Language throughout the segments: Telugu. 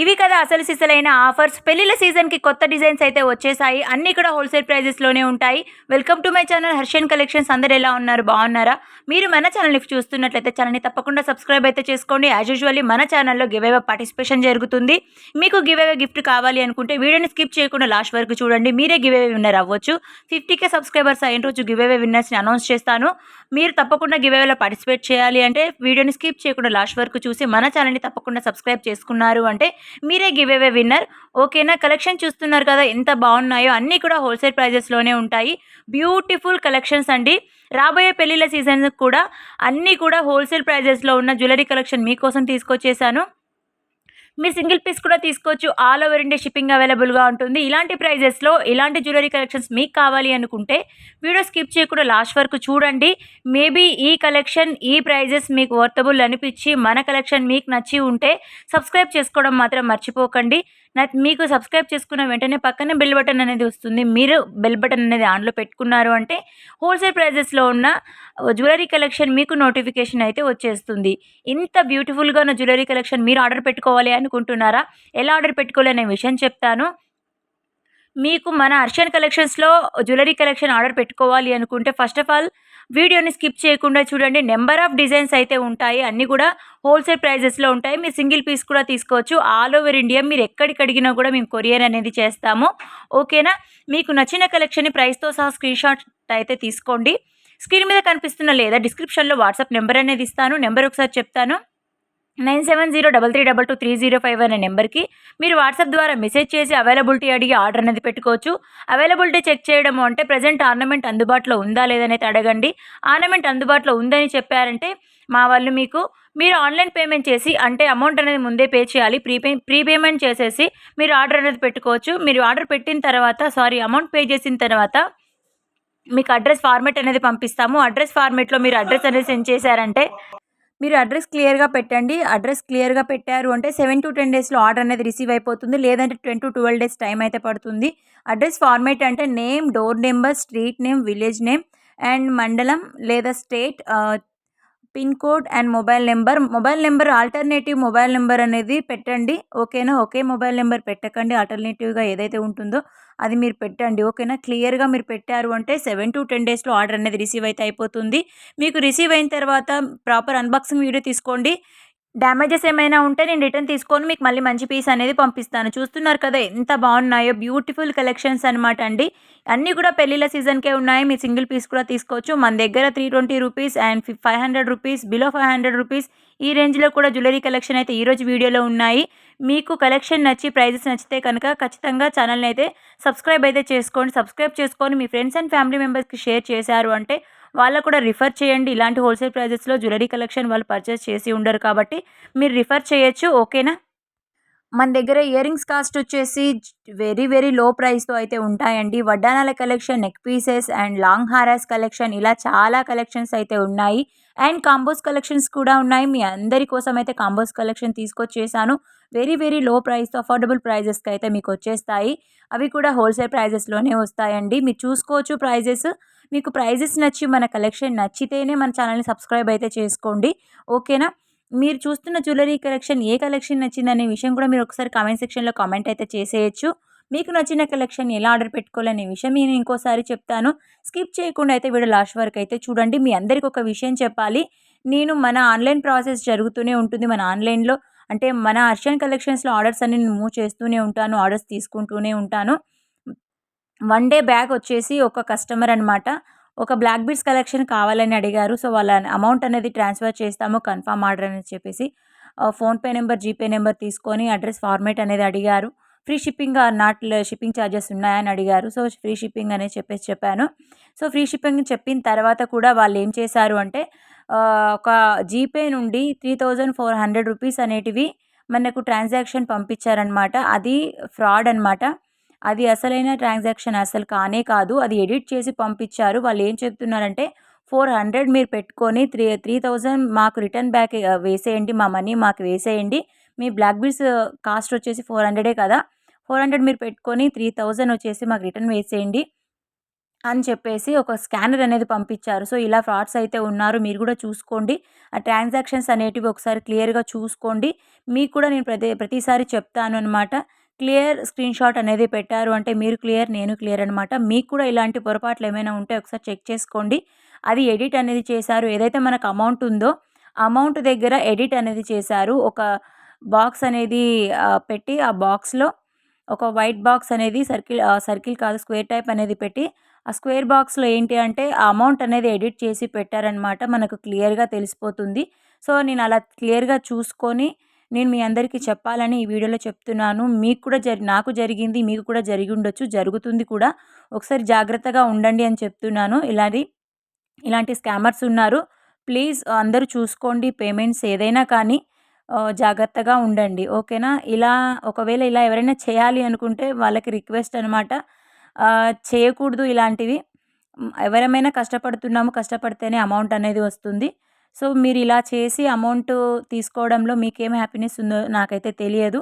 ఇవి కదా అసలు సిసలైన ఆఫర్స్. పెళ్ళిళ్ళ సీజన్కి కొత్త డిజైన్స్ అయితే వచ్చేసాయి. అన్నీ కూడా హోల్సేల్ ప్రైజెస్లోనే ఉంటాయి. Welcome to my channel Harshan collections. అందరు ఎలా ఉన్నారు? బాగున్నారా? మీరు మన ఛానల్ని చూస్తున్నట్లయితే ఛానల్ని తప్పకుండా సబ్స్క్రైబ్ అయితే చేసుకోండి. యాజ్ యూజువల్లీ మన ఛానల్లో గివ్ అవే పార్టిసిపేషన్ జరుగుతుంది. మీకు గివ్ అవే గిఫ్ట్ కావాలి అనుకుంటే వీడియోని స్కిప్ చేయకుండా లాస్ట్ వరకు చూడండి. మీరే గివ్ అవే విన్నర్ అవ్వచ్చు. ఫిఫ్టీకే సబ్స్క్రైబర్స్ అయిన రోజు గివ్ అవే విన్నర్స్ని అనౌన్స్ చేస్తాను. మీరు తప్పకుండా గివ్ అవేలో పార్టిసిపేట్ చేయాలి అంటే వీడియోని స్కిప్ చేయకుండా లాస్ట్ వరకు చూసి మన ఛానల్ని తప్పకుండా సబ్స్క్రైబ్ చేసుకున్నారు అంటే మీరే గివ్ అవే విన్నర్. ఓకేనా? కలెక్షన్ చూస్తున్నారు కదా ఎంత బాగున్నాయో. అన్నీ కూడా హోల్సేల్ ప్రైజెస్లోనే ఉంటాయి. బ్యూటిఫుల్ కలెక్షన్స్ అండి. రాబోయే పెళ్ళిళ్ళ సీజన్ కూడా అన్నీ కూడా హోల్సేల్ ప్రైజెస్లో ఉన్న జ్యువెలరీ కలెక్షన్ మీకోసం తీసుకొచ్చేసాను. మీరు సింగిల్ పీస్ కూడా తీసుకోవచ్చు. ఆల్ ఓవర్ ఇండియా షిప్పింగ్ అవైలబుల్గా ఉంటుంది. ఇలాంటి ప్రైజెస్లో ఇలాంటి జ్యువెలరీ కలెక్షన్స్ మీకు కావాలి అనుకుంటే వీడియో స్కిప్ చేయకుండా లాస్ట్ వరకు చూడండి. మేబీ ఈ కలెక్షన్ ఈ ప్రైజెస్ మీకు వర్తబుల్ అనిపించి మన కలెక్షన్ మీకు నచ్చి ఉంటే సబ్స్క్రైబ్ చేసుకోవడం మాత్రం మర్చిపోకండి. మీకు సబ్స్క్రైబ్ చేసుకున్న వెంటనే పక్కనే బెల్ బటన్ అనేది వస్తుంది. మీరు బెల్ బటన్ అనేది ఆన్లో పెట్టుకున్నారు అంటే హోల్సేల్ ప్రైజెస్లో ఉన్న జ్యువెలరీ కలెక్షన్ మీకు నోటిఫికేషన్ అయితే వచ్చేస్తుంది. ఇంత బ్యూటిఫుల్గా ఉన్న జ్యువెలరీ కలెక్షన్ మీరు ఆర్డర్ పెట్టుకోవాలి అనుకుంటున్నారా? ఎలా ఆర్డర్ పెట్టుకోవాలి అనే విషయం చెప్తాను. మీకు మన అర్షన్ కలెక్షన్స్లో జ్యువెలరీ కలెక్షన్ ఆర్డర్ పెట్టుకోవాలి అనుకుంటే ఫస్ట్ ఆఫ్ ఆల్ వీడియోని స్కిప్ చేయకుండా చూడండి. నెంబర్ ఆఫ్ డిజైన్స్ అయితే ఉంటాయి. అన్నీ కూడా హోల్సేల్ ప్రైజెస్లో ఉంటాయి. మీరు సింగిల్ పీస్ కూడా తీసుకోవచ్చు. ఆల్ ఓవర్ ఇండియా మీరు ఎక్కడికి అడిగినా కూడా మేము కొరియర్ అనేది చేస్తాము. ఓకేనా మీకు నచ్చిన కలెక్షన్ని ప్రైస్తో సహా స్క్రీన్ షాట్ అయితే తీసుకోండి. స్క్రీన్ మీద కనిపిస్తున్న లేదా డిస్క్రిప్షన్లో వాట్సాప్ నెంబర్ అనేది ఇస్తాను. నెంబర్ ఒకసారి చెప్తాను. Nine seven zero double three double two three zero five అనే నెంబర్కి మీరు వాట్సాప్ ద్వారా మెసేజ్ చేసి అవైలబిలిటీ అడిగి ఆర్డర్ అనేది పెట్టుకోవచ్చు. అవైలబిలిటీ చెక్ చేయడం అంటే ప్రజెంట్ ఆర్నమెంట్ అందుబాటులో ఉందా లేదనేది అడగండి. ఆర్నమెంట్ అందుబాటులో ఉందని చెప్పారంటే మా వాళ్ళు మీకు మీరు ఆన్లైన్ పేమెంట్ చేసి అంటే అమౌంట్ అనేది ముందే పే చేయాలి. ప్రీపే ప్రీపేమెంట్ చేసేసి మీరు ఆర్డర్ అనేది పెట్టుకోవచ్చు. మీరు ఆర్డర్ పెట్టిన తర్వాత సారీ అమౌంట్ పే చేసిన తర్వాత మీకు అడ్రస్ ఫార్మేట్ అనేది పంపిస్తాము. అడ్రస్ ఫార్మేట్లో మీరు అడ్రస్ అనేది సెండ్ చేశారంటే మీరు అడ్రస్ క్లియర్గా పెట్టండి. అడ్రస్ క్లియర్గా పెట్టారు అంటే సెవెన్ టు టెన్ డేస్లో ఆర్డర్ అనేది రిసీవ్ అయిపోతుంది. లేదంటే ten to twelve days time అయితే పడుతుంది. అడ్రస్ ఫార్మేట్ అంటే name door number street name village name and మండలం లేదా state pin code and mobile number. Mobile number alternative mobile number అనేది పెట్టండి. ఓకేనా? ఒకే మొబైల్ నెంబర్ పెట్టకండి. ఆల్టర్నేటివ్గా ఏదైతే ఉంటుందో అది మీరు పెట్టండి. ఓకేనా? క్లియర్గా మీరు పెట్టారు అంటే సెవెన్ టు టెన్ డేస్లో ఆర్డర్ అనేది రిసీవ్ అయితే అయిపోతుంది. మీకు రిసీవ్ అయిన తర్వాత ప్రాపర్ అన్బాక్సింగ్ వీడియో తీసుకోండి. డ్యామేజెస్ ఏమైనా ఉంటే నేను రిటర్న్ తీసుకొని మీకు మళ్ళీ మంచి పీస్ అనేది పంపిస్తాను. చూస్తున్నారు కదా ఎంత బాగున్నాయో. బ్యూటిఫుల్ కలెక్షన్స్ అనమాట అండి. అన్నీ కూడా పెళ్ళిళ్ళ సీజన్కే ఉన్నాయి. మీ సింగిల్ పీస్ కూడా తీసుకోవచ్చు. మన దగ్గర three twenty rupees and five hundred rupees below five hundred rupees ఈ రేంజ్లో కూడా జ్యువెలరీ కలెక్షన్ అయితే ఈరోజు వీడియోలో ఉన్నాయి. మీకు కలెక్షన్ నచ్చి ప్రైజెస్ నచ్చితే కనుక ఖచ్చితంగా ఛానల్ని అయితే సబ్స్క్రైబ్ అయితే చేసుకోండి. సబ్స్క్రైబ్ చేసుకొని మీ ఫ్రెండ్స్ అండ్ ఫ్యామిలీ మెంబర్స్కి షేర్ చేశారు అంటే వాళ్ళకు కూడా రిఫర్ చేయండి. ఇలాంటి హోల్సేల్ ప్రైజెస్లో జ్యువెలరీ కలెక్షన్ వాళ్ళు పర్చేస్ చేసి ఉండరు కాబట్టి మీరు రిఫర్ చేయొచ్చు. ఓకేనా? మన దగ్గర ఇయర్ రింగ్స్ కాస్ట్ వచ్చేసి వెరీ వెరీ లో ప్రైస్తో అయితే ఉంటాయండి. వడ్డానాల collection neck pieces and long harass collection ఇలా చాలా కలెక్షన్స్ అయితే ఉన్నాయి. అండ్ కాంబోస్ కలెక్షన్స్ కూడా ఉన్నాయి. మీ అందరి కోసం అయితే కాంబోస్ కలెక్షన్ తీసుకొచ్చేసాను. వెరీ వెరీ లో ప్రైస్తో అఫోర్డబుల్ ప్రైజెస్కి అయితే మీకు వచ్చేస్తాయి. అవి కూడా హోల్సేల్ ప్రైజెస్లోనే వస్తాయండి. మీరు చూసుకోవచ్చు ప్రైజెస్ మీకు ప్రైజెస్ నచ్చి మన కలెక్షన్ నచ్చితేనే మన ఛానల్ని సబ్స్క్రైబ్ అయితే చేసుకోండి. ఓకేనా మీరు చూస్తున్న జ్యువెలరీ కలెక్షన్ ఏ కలెక్షన్ నచ్చిందనే విషయం కూడా మీరు ఒకసారి కామెంట్ సెక్షన్లో కామెంట్ అయితే చేసేయచ్చు. మీకు నచ్చిన కలెక్షన్ ఎలా ఆర్డర్ పెట్టుకోవాలనే విషయం నేను ఇంకోసారి చెప్తాను. స్కిప్ చేయకుండా అయితే వీడియో లాస్ట్ వరకు అయితే చూడండి. మీ అందరికి ఒక విషయం చెప్పాలి. నేను మన ఆన్లైన్ ప్రాసెస్ జరుగుతూనే ఉంటుంది. మన ఆన్లైన్లో అంటే మన అర్షన్ కలెక్షన్స్లో ఆర్డర్స్ అన్ని నేను మూవ్ చేస్తూనే ఉంటాను. ఆర్డర్స్ తీసుకుంటూనే ఉంటాను. వన్ డే బ్యాగ్ వచ్చేసి ఒక కస్టమర్ అనమాట ఒక బ్లాక్ బీడ్స్ కలెక్షన్ కావాలని అడిగారు. సో వాళ్ళ అమౌంట్ అనేది ట్రాన్స్ఫర్ చేస్తాము కన్ఫర్మ్ ఆర్డర్ అని చెప్పేసి ఫోన్పే నెంబర్ జీపే నెంబర్ తీసుకొని అడ్రస్ ఫార్మేట్ అనేది అడిగారు. Free shipping or not shipping charges ఉన్నాయని అడిగారు. సో ఫ్రీ షిప్పింగ్ అనేది చెప్పేసి చెప్పాను. సో ఫ్రీ షిప్పింగ్ చెప్పిన తర్వాత కూడా వాళ్ళు ఏం చేశారు అంటే ఒక జీపే నుండి three thousand four hundred rupees అనేటివి మనకు ట్రాన్సాక్షన్ పంపించారనమాట అది ఫ్రాడ్ అనమాట అది అసలైన ట్రాన్సాక్షన్ అసలు కానే కాదు. అది ఎడిట్ చేసి పంపించారు. వాళ్ళు ఏం చెప్తున్నారంటే ఫోర్ హండ్రెడ్ మీరు పెట్టుకొని త్రీ త్రీ థౌజండ్ మాకు రిటర్న్ బ్యాక్ వేసేయండి. మా మనీ మాకు వేసేయండి. మీ బ్లాక్ బీడ్స్ కాస్ట్ వచ్చేసి ఫోర్ హండ్రెడే కదా. ఫోర్ హండ్రెడ్ మీరు పెట్టుకొని త్రీ థౌజండ్ వచ్చేసి మాకు రిటర్న్ వేసేయండి అని చెప్పేసి ఒక స్కానర్ అనేది పంపించారు. సో ఇలా ఫ్రాడ్స్ అయితే ఉన్నారు. మీరు కూడా చూసుకోండి. ఆ ట్రాన్సాక్షన్స్ అనేటివి ఒకసారి క్లియర్గా చూసుకోండి. మీకు కూడా నేను ప్రతి ప్రతిసారి చెప్తాను అనమాట క్లియర్ స్క్రీన్ షాట్ అనేది పెట్టారు. అంటే మీరు క్లియర్ నేను క్లియర్ అనమాట మీకు కూడా ఇలాంటి పొరపాట్లు ఏమైనా ఉంటే ఒకసారి చెక్ చేసుకోండి. అది ఎడిట్ అనేది చేశారు. ఏదైతే మనకు అమౌంట్ ఉందో అమౌంట్ దగ్గర ఎడిట్ అనేది చేశారు. ఒక బాక్స్ అనేది పెట్టి ఆ బాక్స్లో ఒక వైట్ బాక్స్ అనేది సర్కిల్ సర్కిల్ కాదు స్క్వేర్ టైప్ అనేది పెట్టి ఆ స్క్వేర్ బాక్స్లో ఏంటి అంటే ఆ అమౌంట్ అనేది ఎడిట్ చేసి పెట్టారనమాట మనకు క్లియర్గా తెలిసిపోతుంది. సో నేను అలా క్లియర్గా చూసుకొని నేను మీ అందరికీ చెప్పాలని ఈ వీడియోలో చెప్తున్నాను. మీకు కూడా జరి నాకు జరిగింది మీకు కూడా జరిగి ఉండొచ్చు జరుగుతుంది కూడా. ఒకసారి జాగ్రత్తగా ఉండండి అని చెప్తున్నాను. ఇలాంటి ఇలాంటి స్కామర్స్ ఉన్నారు. ప్లీజ్ అందరూ చూసుకోండి పేమెంట్స్ ఏదైనా కానీ జాగ్రత్తగా ఉండండి. ఓకేనా? ఇలా ఒకవేళ ఇలా ఎవరైనా చేయాలి అనుకుంటే వాళ్ళకి రిక్వెస్ట్ అనమాట చేయకూడదు ఇలాంటివి. ఎవరమైనా కష్టపడుతున్నాము కష్టపడితేనే అమౌంట్ అనేది వస్తుంది. సో మీరు ఇలా చేసి అమౌంట్ తీసుకోవడంలో మీకేం హ్యాపీనెస్ ఉందో నాకైతే తెలియదు.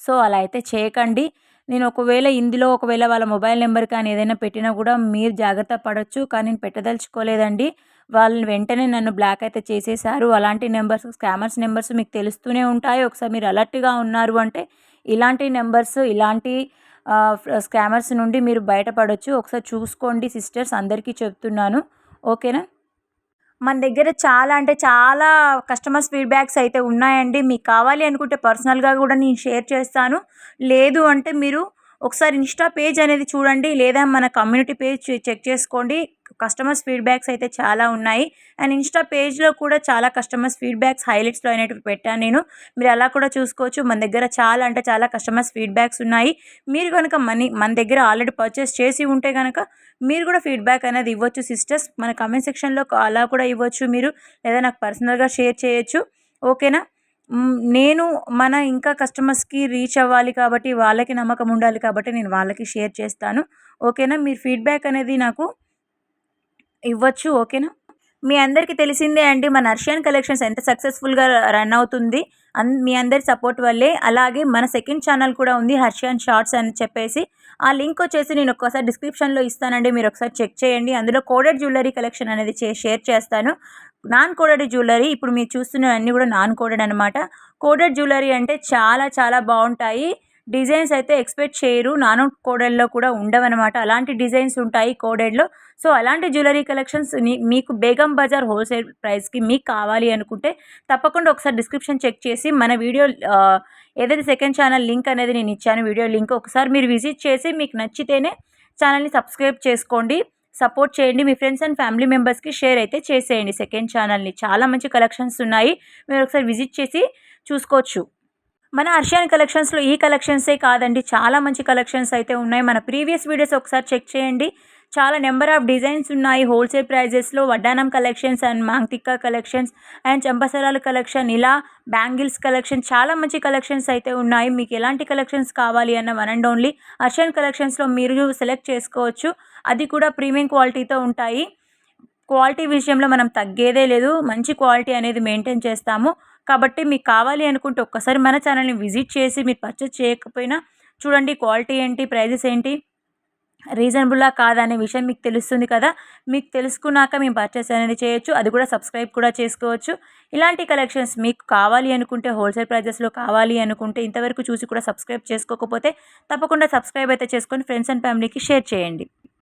సో అలా అయితే చేయకండి. నేను ఒకవేళ ఇందులో ఒకవేళ వాళ్ళ మొబైల్ నెంబర్ కానీ ఏదైనా పెట్టినా కూడా మీరు జాగ్రత్త పడవచ్చు కానీ నేను పెట్టదలుచుకోలేదండి. వాళ్ళని వెంటనే నన్ను బ్లాక్ అయితే చేసేసారు అలాంటి నెంబర్స్ స్కామర్స్ నెంబర్స్ మీకు తెలుస్తూనే ఉంటాయి. ఒకసారి మీరు అలర్ట్గా ఉన్నారు అంటే ఇలాంటి నెంబర్స్ ఇలాంటి స్కామర్స్ నుండి మీరు బయటపడవచ్చు ఒకసారి చూసుకోండి సిస్టర్స్ అందరికీ చెప్తున్నాను. ఓకేనా? మన దగ్గర చాలా అంటే చాలా కస్టమర్స్ ఫీడ్బ్యాక్స్ అయితే ఉన్నాయండి. మీకు కావాలి అనుకుంటే పర్సనల్గా కూడా నేను షేర్ చేస్తాను. లేదు అంటే మీరు ఒకసారి ఇన్స్టా పేజ్ అనేది చూడండి లేదా మన కమ్యూనిటీ పేజ్ చెక్ చేసుకోండి. కస్టమర్స్ ఫీడ్బ్యాక్స్ అయితే చాలా ఉన్నాయి. అండ్ ఇన్స్టా పేజ్లో కూడా చాలా కస్టమర్స్ ఫీడ్బ్యాక్స్ హైలైట్స్లో అనేటివి పెట్టాను నేను. మీరు అలా కూడా చూసుకోవచ్చు. మన దగ్గర చాలా అంటే చాలా కస్టమర్స్ ఫీడ్బ్యాక్స్ ఉన్నాయి. మీరు కనుక మనీ మన దగ్గర ఆల్రెడీ పర్చేస్ చేసి ఉంటే కనుక మీరు కూడా ఫీడ్బ్యాక్ అనేది ఇవ్వచ్చు సిస్టర్స్ మన కమెంట్ సెక్షన్లో అలా కూడా ఇవ్వచ్చు మీరు. లేదా నాకు పర్సనల్గా షేర్ చేయొచ్చు. ఓకేనా నేను మన ఇంకా కస్టమర్స్కి రీచ్ అవ్వాలి కాబట్టి వాళ్ళకి నమ్మకం ఉండాలి కాబట్టి నేను వాళ్ళకి షేర్ చేస్తాను. ఓకేనా మీరు ఫీడ్బ్యాక్ అనేది నాకు ఇవ్వచ్చు ఓకేనా? మీ అందరికీ తెలిసిందే అండి మన అర్షియన్ కలెక్షన్స్ ఎంత సక్సెస్ఫుల్గా రన్ అవుతుంది. అన్ మీ అందరి సపోర్ట్ వల్లే. అలాగే మన సెకండ్ ఛానల్ కూడా ఉంది హర్షియన్ షార్ట్స్ అని చెప్పేసి. ఆ లింక్ వచ్చేసి నేను ఒక్కసారి డిస్క్రిప్షన్లో ఇస్తానండి మీరు ఒకసారి చెక్ చేయండి. అందులో కోడెడ్ జ్యువెలరీ కలెక్షన్ అనేది షేర్ చేస్తాను. నాన్ కోడెడ్ జ్యువెలరీ ఇప్పుడు మీరు చూస్తున్న అన్నీ కూడా నాన్ కోడెడ్ అనమాట కోడెడ్ జ్యువెలరీ అంటే చాలా చాలా బాగుంటాయి. డిజైన్స్ అయితే ఎక్స్పెక్ట్ చేయరు. నానో కోడెడ్లో కూడా ఉండవన్నమాట. అలాంటి డిజైన్స్ ఉంటాయి కోడెడ్లో సో అలాంటి జ్యువెలరీ కలెక్షన్స్ మీకు బేగం బజార్ హోల్సేల్ ప్రైస్కి మీకు కావాలి అనుకుంటే తప్పకుండా ఒకసారి డిస్క్రిప్షన్ చెక్ చేసి మన వీడియో ఏదైతే సెకండ్ ఛానల్ లింక్ అనేది నేను ఇచ్చాను వీడియో లింక్ ఒకసారి మీరు విజిట్ చేసి మీకు నచ్చితేనే ఛానల్ని సబ్స్క్రైబ్ చేసుకోండి. సపోర్ట్ చేయండి. మీ ఫ్రెండ్స్ అండ్ ఫ్యామిలీ మెంబర్స్కి షేర్ అయితే చేసేయండి సెకండ్ ఛానల్ని. చాలా మంచి కలెక్షన్స్ ఉన్నాయి. మీరు ఒకసారి విజిట్ చేసి చూసుకోవచ్చు. మన అర్షియన్ కలెక్షన్స్లో ఈ కలెక్షన్సే కాదండి. చాలా మంచి కలెక్షన్స్ అయితే ఉన్నాయి. మన ప్రీవియస్ వీడియోస్ ఒకసారి చెక్ చేయండి. చాలా నెంబర్ ఆఫ్ డిజైన్స్ ఉన్నాయి. హోల్సేల్ ప్రైజెస్లో వడ్డానం collections and maang tikka collections and చంపసరాల collection ఇలా బ్యాంగిల్స్ కలెక్షన్ చాలా మంచి కలెక్షన్స్ అయితే ఉన్నాయి. మీకు ఎలాంటి కలెక్షన్స్ కావాలి అన్న వన్ అండ్ ఓన్లీ అర్షియన్ కలెక్షన్స్లో మీరు సెలెక్ట్ చేసుకోవచ్చు. అది కూడా ప్రీమియం క్వాలిటీతో ఉంటాయి. క్వాలిటీ విషయంలో మనం తగ్గేదే లేదు. మంచి క్వాలిటీ అనేది మెయింటైన్ చేస్తాము. కాబట్టి మీకు కావాలి అనుకుంటే ఒక్కసారి మన ఛానల్ని విజిట్ చేసి మీరు పర్చేస్ చేయకపోయినా చూడండి క్వాలిటీ ఏంటి ప్రైజెస్ ఏంటి రీజనబుల్లా కాదా అనే విషయం మీకు తెలుస్తుంది కదా. మీకు తెలుసుకున్నాక మేము పర్చేస్ అనేది చేయొచ్చు అది కూడా సబ్స్క్రైబ్ కూడా చేసుకోవచ్చు. ఇలాంటి కలెక్షన్స్ మీకు కావాలి అనుకుంటే హోల్సేల్ ప్రైజెస్లో కావాలి అనుకుంటే ఇంతవరకు చూసి కూడా సబ్స్క్రైబ్ చేసుకోకపోతే తప్పకుండా సబ్స్క్రైబ్ అయితే చేసుకొని ఫ్రెండ్స్ అండ్ ఫ్యామిలీకి షేర్ చేయండి.